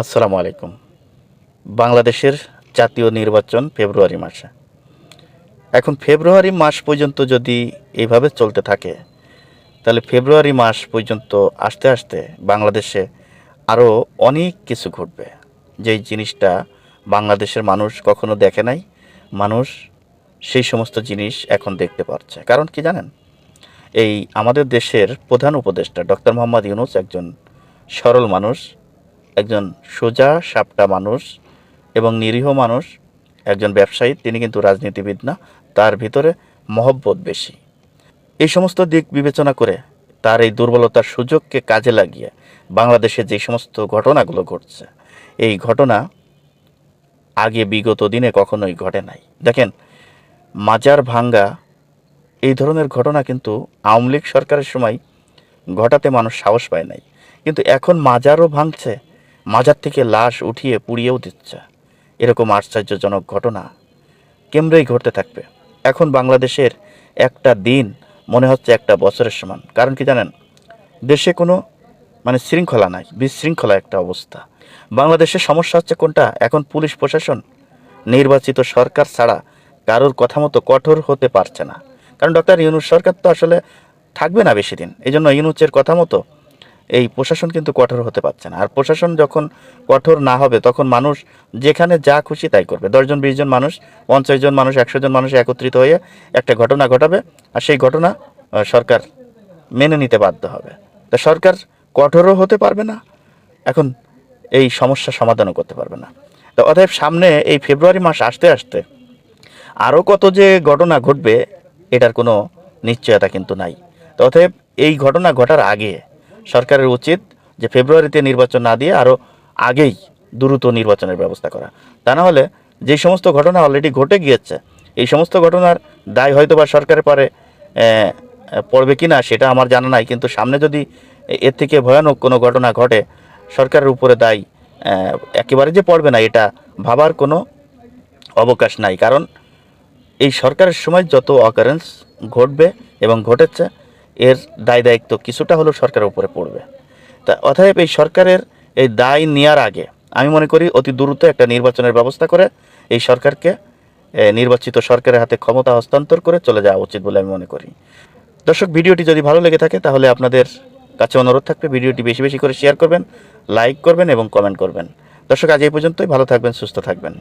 আসসালামু আলাইকুম। বাংলাদেশের জাতীয় নির্বাচন ফেব্রুয়ারি মাসে। এখন ফেব্রুয়ারি মাস পর্যন্ত যদি এইভাবে চলতে থাকে, তাহলে ফেব্রুয়ারি মাস পর্যন্ত আসতে আসতে বাংলাদেশে আরও অনেক কিছু ঘটবে। যেই জিনিসটা বাংলাদেশের মানুষ কখনো দেখে নাই, মানুষ সেই সমস্ত জিনিস এখন দেখতে পাচ্ছে। কারণ কি জানেন? এই আমাদের দেশের প্রধান উপদেষ্টা ডক্টর মোহাম্মদ ইউনুস একজন সরল মানুষ একজন সোজা, সাপটা মানুষ এবং নিরীহ মানুষ, একজন ব্যবসায়ী, তিনি কিন্তু রাজনীতিবিদ না, তার ভিতরে মহব্বত বেশি। এই সমস্ত দিক বিবেচনা করে তার এই দুর্বলতার সুযোগকে কাজে লাগিয়ে বাংলাদেশে যে সমস্ত ঘটনাগুলো ঘটছে, এই ঘটনা আগে বিগত দিনে কখনোই ঘটে নাই। দেখেন, মাজার ভাঙ্গা, এই ধরনের ঘটনা কিন্তু আওয়ামী লীগ সরকারের সময় ঘটাতে মানুষ সাহস পায় নাই। কিন্তু এখন মাজারও ভাঙছে মাজার থেকে লাশ উঠিয়ে পুড়িয়েও দিচ্ছে। এরকম আশ্চর্যজনক ঘটনা কেমব্রেই ঘটতে থাকবে। এখন বাংলাদেশের একটা দিন মনে হচ্ছে একটা বছরের সমান। কারণ কি জানেন? দেশে কোনো মানে শৃঙ্খলা নাই, বিশৃঙ্খলা একটা অবস্থা। বাংলাদেশের সমস্যা হচ্ছে কোনটা? এখন পুলিশ প্রশাসন, নির্বাচিত সরকার ছাড়া কারোর কথা মতো কঠোর হতে পারছে না। কারণ ডক্টর ইউনুস সরকার তো আসলে থাকবে না বেশি দিন। এই জন্য ইউনুসের কথা মতো এই প্রশাসন কিন্তু কঠোর হতে পারছে না। আর প্রশাসন যখন কঠোর না হবে, তখন মানুষ যেখানে যা খুশি তাই করবে। দশজন বিশ জন মানুষ, পঞ্চাশ জন মানুষ, একশো জন মানুষ একত্রিত হয়ে একটা ঘটনা ঘটাবে আর সেই ঘটনা সরকার মেনে নিতে বাধ্য হবে। তা সরকার কঠোরও হতে পারবে না, এখন এই সমস্যা সমাধানও করতে পারবে না। তো অতএব সামনে এই ফেব্রুয়ারি মাস আসতে আসতে আরও কত যে ঘটনা ঘটবে, এটার কোনো নিশ্চয়তা কিন্তু নাই। অতএব এই ঘটনা ঘটার আগে সরকারের উচিত যে ফেব্রুয়ারিতে নির্বাচন না দিয়ে আরও আগেই দ্রুত নির্বাচনের ব্যবস্থা করা। তা না হলে যে সমস্ত ঘটনা অলরেডি ঘটে গিয়েছে, এই সমস্ত ঘটনার দায় হয়তো বা সরকারের পরে পড়বে কি না সেটা আমার জানা নাই, কিন্তু সামনে যদি এর থেকে ভয়ানক কোনো ঘটনা ঘটে, সরকারের উপরে দায় একেবারে যে পড়বে না, এটা ভাবার কোনো অবকাশ নাই। কারণ এই সরকারের সময় যত অকারেন্স ঘটবে এবং ঘটেছে এর দায় দায়িত্ব কিছুটা হলেও সরকারের উপরে পড়বে। তা অতএব এই সরকারের এই দায় নেওয়ার আগে আমি মনে করি অতি দ্রুত একটা নির্বাচনের ব্যবস্থা করে এই সরকারকে নির্বাচিত সরকারের হাতে ক্ষমতা হস্তান্তর করে চলে যাওয়া উচিত বলে আমি মনে করি। দর্শক, ভিডিওটি যদি ভালো লেগে থাকে তাহলে আপনাদের কাছে অনুরোধ থাকবে ভিডিওটি বেশি বেশি করে শেয়ার করবেন, লাইক করবেন এবং কমেন্ট করবেন। দর্শক, আজ এই পর্যন্তই। ভালো থাকবেন, সুস্থ থাকবেন।